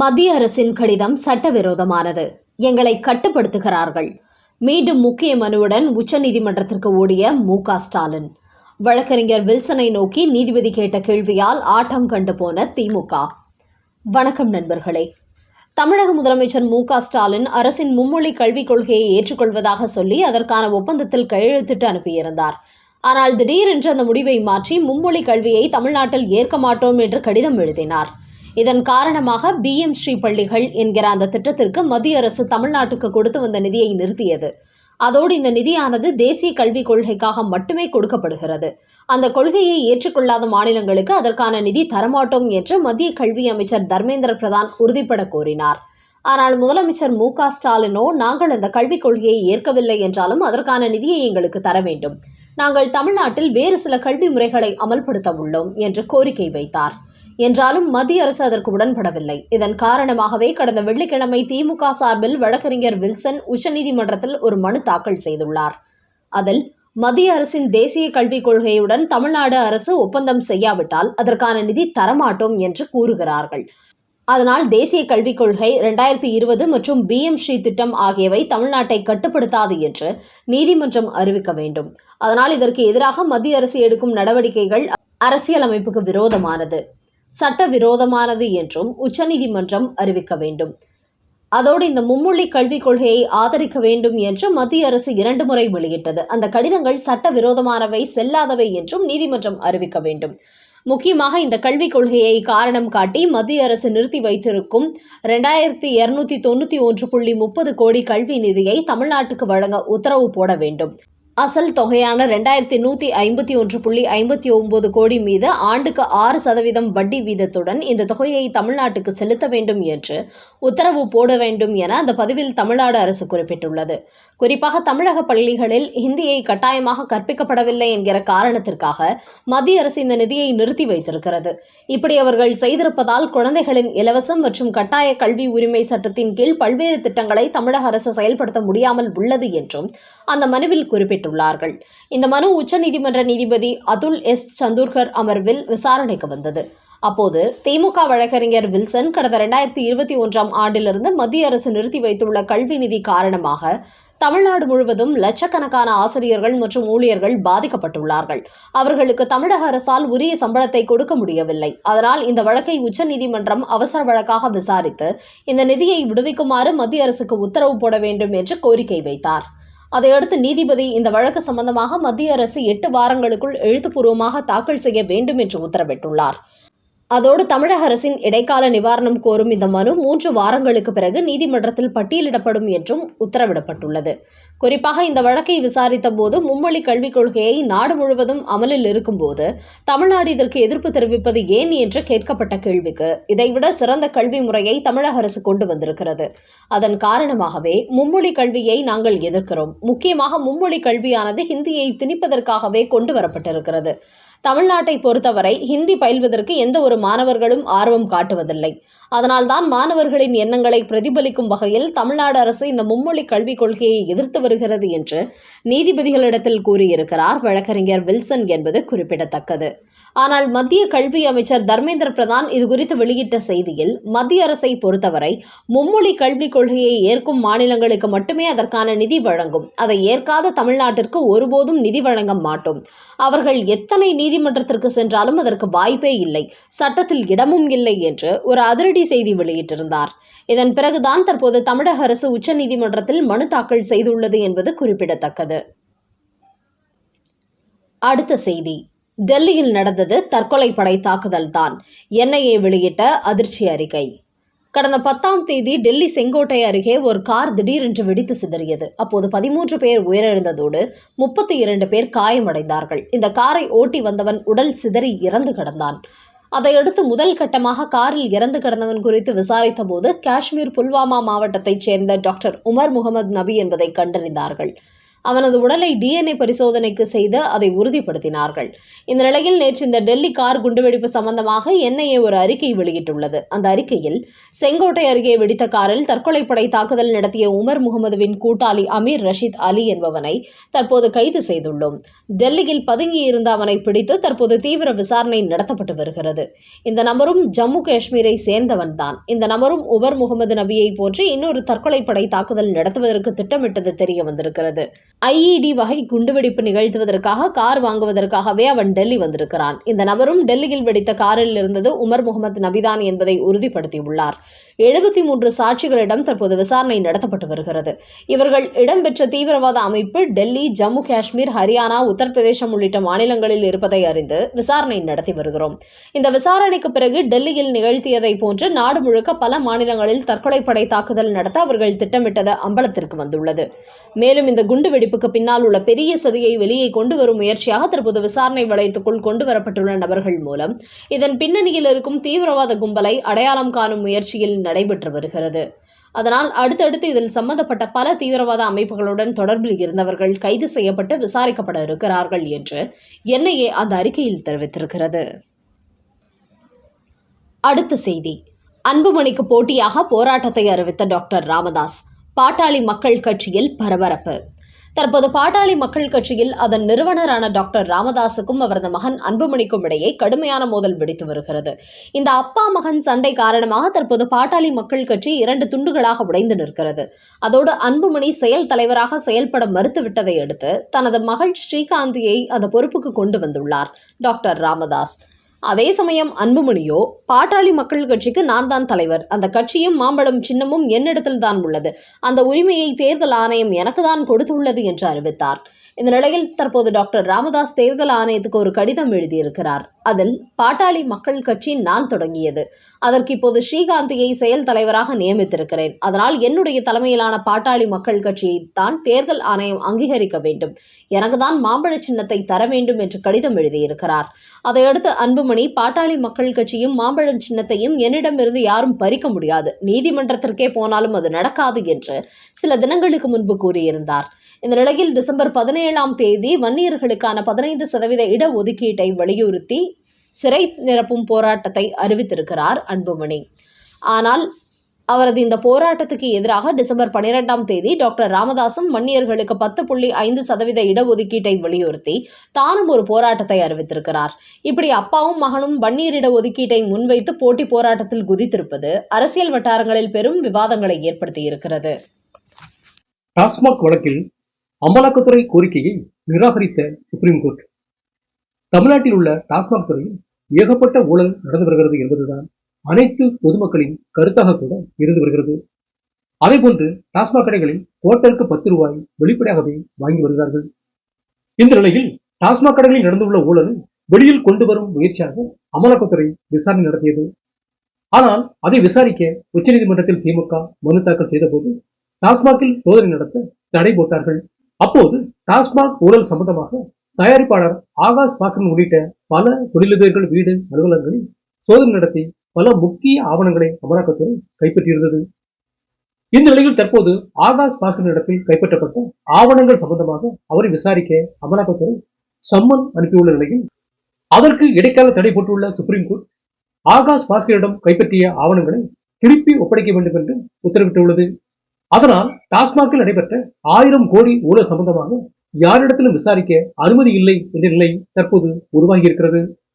மத்திய அரசின் கடிதம் சட்டவிரோதமானது. எங்களை கட்டுப்படுத்துகிறார்கள். மீண்டும் முக்கிய மனுவுடன் உச்சநீதிமன்றத்திற்கு ஓடிய மு க ஸ்டாலின். வழக்கறிஞர் வில்சனை நோக்கி நீதிபதி கேட்ட கேள்வியால் ஆட்டம் கண்டு போன திமுக வணக்கம் நண்பர்களே. தமிழக முதலமைச்சர் மு க ஸ்டாலின் அரசின் மும்மொழி கல்விக் கொள்கையை ஏற்றுக்கொள்வதாக சொல்லி அதற்கான ஒப்பந்தத்தில் கையெழுத்திட்டு அனுப்பியிருந்தார். ஆனால் திடீரென்று அந்த முடிவை மாற்றி மும்மொழி கல்வியை தமிழ்நாட்டில் ஏற்க மாட்டோம் என்று கடிதம் எழுதினார். இதன் காரணமாக பிஎம் ஸ்ரீ பள்ளிகள் என்கிற அந்த திட்டத்திற்கு மத்திய அரசு தமிழ்நாட்டுக்கு கொடுத்து வந்த நிதியை நிறுத்தியது. அதோடு இந்த நிதியானது தேசிய கல்விக் கொள்கைக்காக மட்டுமே கொடுக்கப்படுகிறது. அந்த கொள்கையை ஏற்றுக்கொள்ளாத மாநிலங்களுக்கு அதற்கான நிதி தரமாட்டோம் என்று மத்திய கல்வி அமைச்சர் தர்மேந்திர பிரதான் உறுதிபட கோரினார். ஆனால் முதலமைச்சர் மு க ஸ்டாலினோ நாங்கள் அந்த கல்விக் கொள்கையை ஏற்கவில்லை என்றாலும் அதற்கான நிதியை எங்களுக்கு தர வேண்டும். நாங்கள் தமிழ்நாட்டில் வேறு சில கல்வி முறைகளை அமல்படுத்த உள்ளோம் என்று கோரிக்கை வைத்தார். என்றாலும் மத்திய அரசு அதற்கு உடன்படவில்லை. இதன் காரணமாகவே கடந்த வெள்ளிக்கிழமை திமுக சார்பில் வழக்கறிஞர் வில்சன் உச்சநீதிமன்றத்தில் ஒரு மனு தாக்கல் செய்துள்ளார். அதில் மத்திய அரசின் தேசிய கல்விக் கொள்கையுடன் தமிழ்நாடு அரசு ஒப்பந்தம் செய்யாவிட்டால் அதற்கான நிதி தரமாட்டோம் என்று கூறுகிறார்கள். அதனால் தேசிய கல்விக் கொள்கை இரண்டாயிரத்தி இருபது மற்றும் பிஎம் ஸ்ரீ திட்டம் ஆகியவை தமிழ்நாட்டை கட்டுப்படுத்தாது என்று நீதிமன்றம் அறிவிக்க வேண்டும். அதனால் இதற்கு எதிராக மத்திய அரசு எடுக்கும் நடவடிக்கைகள் அரசியலமைப்புக்கு விரோதமானது. சட்ட விரோதமானது என்றும் உச்சநீதிமன்றம் அறிவிக்க வேண்டும். அதோடு இந்த மும்மொழி கல்விக் கொள்கையை ஆதரிக்க வேண்டும் என்று மத்திய அரசு இரண்டு முறை வெளியிட்டது. அந்த கடிதங்கள் சட்ட விரோதமானவை செல்லாதவை என்றும் நீதிமன்றம் அறிவிக்க வேண்டும். முக்கியமாக இந்த கல்விக் கொள்கையை காரணம் காட்டி மத்திய அரசு நிறுத்தி வைத்திருக்கும் ரெண்டாயிரத்தி இருநூத்தி தொண்ணூற்றி ஒன்று புள்ளி முப்பது கோடி கல்வி நிதியை தமிழ்நாட்டுக்கு வழங்க உத்தரவு போட வேண்டும். அசல் தொகையான ரெண்டாயிரத்தி நூற்றி ஐம்பத்தி ஒன்று புள்ளி ஐம்பத்தி ஒன்பது கோடி மீது ஆண்டுக்கு ஆறு சதவீதம் வட்டி வீதத்துடன் இந்த தொகையை தமிழ்நாட்டுக்கு செலுத்த வேண்டும் என்று உத்தரவு போட வேண்டும் என அந்த பதிவில் தமிழ்நாடு அரசு குறிப்பிட்டுள்ளது. குறிப்பாக தமிழக பள்ளிகளில் ஹிந்தியை கட்டாயமாக கற்பிக்கப்படவில்லை என்கிற காரணத்திற்காக மத்திய அரசு இந்த நிதியை நிறுத்தி வைத்திருக்கிறது. இப்படி அவர்கள் செய்திருப்பதால் குழந்தைகளின் இலவசம் மற்றும் கட்டாய கல்வி உரிமை சட்டத்தின் கீழ் பல்வேறு திட்டங்களை தமிழக அரசு செயல்படுத்த முடியாமல் உள்ளது என்றும் அந்த மனுவில் குறிப்பிட்டுள்ளார்கள். இந்த மனு உச்சநீதிமன்ற நீதிபதி அதுல் எஸ். சந்தூர்கர் அமர்வில் விசாரணைக்கு வந்தது. அப்போது திமுக வழக்கறிஞர் வில்சன் கடந்த ரெண்டாயிரத்தி இருபத்தி ஒன்றாம் ஆண்டிலிருந்து மத்திய அரசு நிறுத்தி வைத்துள்ள கல்வி நிதி காரணமாக தமிழ்நாடு முழுவதும் லட்சக்கணக்கான ஆசிரியர்கள் மற்றும் ஊழியர்கள் பாதிக்கப்பட்டுள்ளார்கள். அவர்களுக்கு தமிழக அரசால் உரிய சம்பளத்தை கொடுக்க முடியவில்லை. அதனால் இந்த வழக்கை உச்சநீதிமன்றம் அவசர வழக்காக விசாரித்து இந்த நிதியை விடுவிக்குமாறு மத்திய அரசுக்கு உத்தரவு போட வேண்டும் என்று கோரிக்கை வைத்தார். அதையடுத்து நீதிபதி இந்த வழக்கு சம்பந்தமாக மத்திய அரசு எட்டு வாரங்களுக்குள் எழுத்துப்பூர்வமாக தாக்கல் செய்ய வேண்டும் என்று உத்தரவிட்டுள்ளார். அதோடு தமிழக அரசின் இடைக்கால நிவாரணம் கோரும் இந்த மனு மூன்று வாரங்களுக்கு பிறகு நீதிமன்றத்தில் பட்டியலிடப்படும் என்றும் உத்தரவிடப்பட்டுள்ளது. குறிப்பாக இந்த வழக்கை விசாரித்த போது மும்மொழி கல்விக் கொள்கையை நாடு முழுவதும் அமலில் இருக்கும்போது தமிழ்நாடு இதற்கு எதிர்ப்பு தெரிவிப்பது ஏன் என்று கேட்கப்பட்ட கேள்விக்கு இதைவிட சிறந்த கல்வி முறையை தமிழக அரசு கொண்டு வந்திருக்கிறது. அதன் காரணமாகவே மும்மொழி கல்வியை நாங்கள் எதிர்க்கிறோம். முக்கியமாக மும்மொழி கல்வியானது ஹிந்தியை திணிப்பதற்காகவே கொண்டு வரப்பட்டிருக்கிறது. தமிழ்நாட்டை பொறுத்தவரை ஹிந்தி பயில்வதற்கு எந்த ஒரு மாணவர்களும் ஆர்வம் காட்டுவதில்லை. அதனால்தான் மாணவர்களின் எண்ணங்களை பிரதிபலிக்கும் வகையில் தமிழ்நாடு அரசு இந்த மும்மொழி கல்விக் கொள்கையை எதிர்த்து வருகிறது என்று நீதிபதிகளிடத்தில் கூறியிருக்கிறார் வழக்கறிஞர் வில்சன் என்பது குறிப்பிடத்தக்கது. ஆனால் மத்திய கல்வி அமைச்சர் தர்மேந்திர பிரதான் இதுகுறித்து வெளியிட்ட செய்தியில் மத்திய அரசை பொறுத்தவரை மும்மொழி கல்விக் கொள்கையை ஏற்கும் மாநிலங்களுக்கு மட்டுமே அதற்கான நிதி வழங்கும். அதை ஏற்காத தமிழ்நாட்டிற்கு ஒருபோதும் நிதி வழங்க மாட்டோம். அவர்கள் எத்தனை நீதிமன்றத்திற்கு சென்றாலும் அதற்கு வாய்ப்பே இல்லை. சட்டத்தில் இடமும் இல்லை என்று ஒரு அதிரடி செய்தி வெளியிட்டிருந்தார். இதன் பிறகுதான் தற்போது தமிழக அரசு உச்சநீதிமன்றத்தில் மனு தாக்கல் செய்துள்ளது என்பது குறிப்பிடத்தக்கது. அடுத்த செய்தி. டெல்லியில் நடந்தது தற்கொலை படை தாக்குதல் தான். என்ஐஏ வெளியிட்ட அதிர்ச்சி அறிக்கை. கடந்த பத்தாம் தேதி டெல்லி செங்கோட்டை அருகே ஒரு கார் திடீரென்று வெடித்து சிதறியது. அப்போது பதிமூன்று பேர் உயிரிழந்ததோடு முப்பத்தி இரண்டு பேர் காயமடைந்தார்கள். இந்த காரை ஓட்டி வந்தவன் உடல் சிதறி இறந்து கிடந்தான். அதையடுத்து முதல் கட்டமாக காரில் இறந்து கிடந்தவன் குறித்து விசாரித்த போது காஷ்மீர் புல்வாமா மாவட்டத்தைச் சேர்ந்த டாக்டர் உமர் முகமது நபி என்பதை கண்டறிந்தார்கள். அவனது உடலை டிஎன்ஏ பரிசோதனைக்கு செய்து அதை உறுதிப்படுத்தினார்கள். இந்த நிலையில் நேற்று இந்த டெல்லி கார் குண்டுவெடிப்பு சம்பந்தமாக என்ஐஏ ஒரு அறிக்கை வெளியிட்டுள்ளது. அந்த அறிக்கையில் செங்கோட்டை அருகே வெடித்த காரில் தற்கொலைப்படை தாக்குதல் நடத்திய உமர் முகமதுவின் கூட்டாளி அமீர் ரஷீத் அலி என்பவனை தற்போது கைது செய்துள்ளோம். டெல்லியில் பதுங்கியிருந்த அவனை பிடித்து தற்போது தீவிர விசாரணை நடத்தப்பட்டு வருகிறது. இந்த நபரும் ஜம்மு காஷ்மீரை சேர்ந்தவன்தான் இந்த நபரும் உமர் முகமது நபியை போன்று இன்னொரு தற்கொலைப்படை தாக்குதல் நடத்துவதற்கு திட்டமிட்டது தெரிய வந்திருக்கிறது. ஐஇடி வகை குண்டுவெடிப்பு நிகழ்த்துவதற்காக கார் வாங்குவதற்காகவே அவன் டெல்லி வந்திருக்கிறான். இந்த நபரும் டெல்லியில் வெடித்த காரில் இருந்தது உமர் முகமது நபிதான் என்பதை உறுதிப்படுத்தியுள்ளார். எழுபத்தி மூன்று சாட்சிகளிடம் தற்போது விசாரணை நடத்தப்பட்டு வருகிறது. இவர்கள் இடம்பெற்ற தீவிரவாத அமைப்பு டெல்லி ஜம்மு காஷ்மீர் ஹரியானா உத்தரப்பிரதேசம் உள்ளிட்ட மாநிலங்களில் இருப்பதை அறிந்து விசாரணை நடத்தி வருகிறோம். இந்த விசாரணைக்கு பிறகு டெல்லியில் நிகழ்த்தியதை போன்று நாடு முழுக்க பல மாநிலங்களில் தற்கொலைப்படை தாக்குதல் நடத்த அவர்கள் திட்டமிட்டது அம்பலத்திற்கு வந்துள்ளது. மேலும் இந்த குண்டு வெடிப்புக்கு பின்னால் உள்ள பெரிய சதியை வெளியே கொண்டு வரும் முயற்சியாக தற்போது விசாரணை வளையத்துக்குள் கொண்டு வரப்பட்டுள்ள நபர்கள் மூலம் இதன் பின்னணியில் இருக்கும் தீவிரவாத கும்பலை அடையாளம் காணும் முயற்சியில் நடைபெற்று வருகிறது. அதனால் அடுத்தடுத்து இதில் சம்பந்தப்பட்ட பல தீவிரவாத அமைப்புகளுடன் தொடர்பில் இருந்தவர்கள் கைது செய்யப்பட்டு விசாரிக்கப்பட இருக்கிறார்கள் என்று என்ஐஏ அந்த அறிக்கையில் தெரிவித்திருக்கிறது. அடுத்த செய்தி. அன்புமணிக்கு போட்டியாக போராட்டத்தை அறிவித்த டாக்டர் ராமதாஸ் பாட்டாளி மக்கள் கட்சியில் பரபரப்பு. தற்போது பாட்டாளி மக்கள் கட்சியில் அதன் நிறுவனரான டாக்டர் ராமதாசுக்கும் அவரது மகன் அன்புமணிக்கும் இடையே கடுமையான மோதல் வெடித்து வருகிறது. இந்த அப்பா மகன் சண்டை காரணமாக தற்போது பாட்டாளி மக்கள் கட்சி இரண்டு துண்டுகளாக உடைந்து நிற்கிறது. அதோடு அன்புமணி செயல் தலைவராக செயல்பட மறுத்துவிட்டதை அடுத்து தனது மகள் ஸ்ரீகாந்தியை அந்த பொறுப்புக்கு கொண்டு வந்துள்ளார் டாக்டர் ராமதாஸ். அதே சமயம் அன்புமணியோ பாட்டாளி மக்கள் கட்சிக்கு நான் தான் தலைவர். அந்த கட்சியும் மாம்பழம் சின்னமும் என்னிடத்தில் தான் உள்ளது. அந்த உரிமையை தேர்தல் ஆணையம் எனக்கு தான் கொடுத்துள்ளது என்று அறிவித்தார். இந்த நிலையில் தற்போது டாக்டர் ராமதாஸ் தேர்தல் ஆணையத்துக்கு ஒரு கடிதம் எழுதியிருக்கிறார். அதில் பாட்டாளி மக்கள் கட்சி நான் தொடங்கியது. அதற்கு இப்போது ஸ்ரீகாந்தியை செயல் தலைவராக நியமித்திருக்கிறேன். அதனால் என்னுடைய தலைமையிலான பாட்டாளி மக்கள் கட்சியை தான் தேர்தல் ஆணையம் அங்கீகரிக்க வேண்டும். எனக்கு தான் மாம்பழ சின்னத்தை தர வேண்டும் என்று கடிதம் எழுதியிருக்கிறார். அதையடுத்து அன்புமணி பாட்டாளி மக்கள் கட்சியும் மாம்பழம் சின்னத்தையும் என்னிடமிருந்து யாரும் பறிக்க முடியாது. நீதிமன்றத்திற்கே போனாலும் அது நடக்காது என்று சில தினங்களுக்கு முன்பு கூறியிருந்தார். இந்த நிலையில் டிசம்பர் பதினேழாம் தேதி வன்னியர்களுக்கான பதினைந்து சதவீத இடஒதுக்கீட்டை வலியுறுத்தி சிறை நிரப்பும் போராட்டத்தை அறிவித்திருக்கிறார் அன்புமணி. ஆனால் அவரது இந்த போராட்டத்துக்கு எதிராக டிசம்பர் பனிரெண்டாம் தேதி டாக்டர் ராமதாசும் வன்னியர்களுக்கு பத்து புள்ளி ஐந்து சதவீத இடஒதுக்கீட்டை வலியுறுத்தி தானும் ஒரு போராட்டத்தை அறிவித்திருக்கிறார். இப்படி அப்பாவும் மகனும் வன்னியர் இட ஒதுக்கீட்டை முன்வைத்து போட்டி போராட்டத்தில் குதித்திருப்பது அரசியல் வட்டாரங்களில் பெரும் விவாதங்களை ஏற்படுத்தியிருக்கிறது. டாஸ்மாக் வழக்கில் அமலாக்கத்துறை கோரிக்கையை நிராகரித்த சுப்ரீம் கோர்ட் தமிழ்நாட்டில் உள்ள டாஸ்மாக் துறையில் ஏகப்பட்ட ஊழல் நடந்து வருகிறது என்பதுதான் அனைத்து பொதுமக்களின் கருத்தாக கூட இருந்து வருகிறது. அதேபோன்று டாஸ்மாக் கடைகளில் குவார்ட்டருக்கு பத்து ரூபாய் வெளிப்படையாகவே வாங்கி வருகிறார்கள். இந்த நிலையில் டாஸ்மாக் கடைகளில் நடந்துள்ள ஊழலை வெளியில் கொண்டு வரும் முயற்சியாக அமலாக்கத்துறை விசாரணை நடத்தியது. ஆனால் அதை விசாரிக்க உச்சநீதிமன்றத்தில் திமுக மனு தாக்கல் செய்த போது டாஸ்மாகில் சோதனை நடத்த தடை போட்டார்கள். அப்போது டாஸ்மாக் ஊழல் சம்பந்தமாக தயாரிப்பாளர் ஆகாஷ் பாஸ்கரன் உள்ளிட்ட பல தொழிலதிபர்கள் வீடு அலுவலகங்களில் சோதனை நடத்தி பல முக்கிய ஆவணங்களை அமலாக்கத்துறை கைப்பற்றியிருந்தது. இந்த நிலையில் தற்போது ஆகாஷ் பாஸ்கரனிடத்தில் கைப்பற்றப்பட்ட ஆவணங்கள் சம்பந்தமாக அவரை விசாரிக்க அமலாக்கத்துறை சம்மன் அனுப்பியுள்ள நிலையில் அதற்கு இடைக்கால தடை போட்டுள்ள சுப்ரீம் கோர்ட் ஆகாஷ் பாஸ்கரிடம் கைப்பற்றிய ஆவணங்களை திருப்பி ஒப்படைக்க வேண்டும் என்று உத்தரவிட்டுள்ளது. அதனால் டாஸ்மாகில் நடைபெற்ற ஆயிரம் கோடி ஊழல் சம்பந்தமாக யாரிடத்திலும் விசாரிக்க அனுமதி இல்லை என்ற நிலை தற்போது உருவாகி இருக்கிறது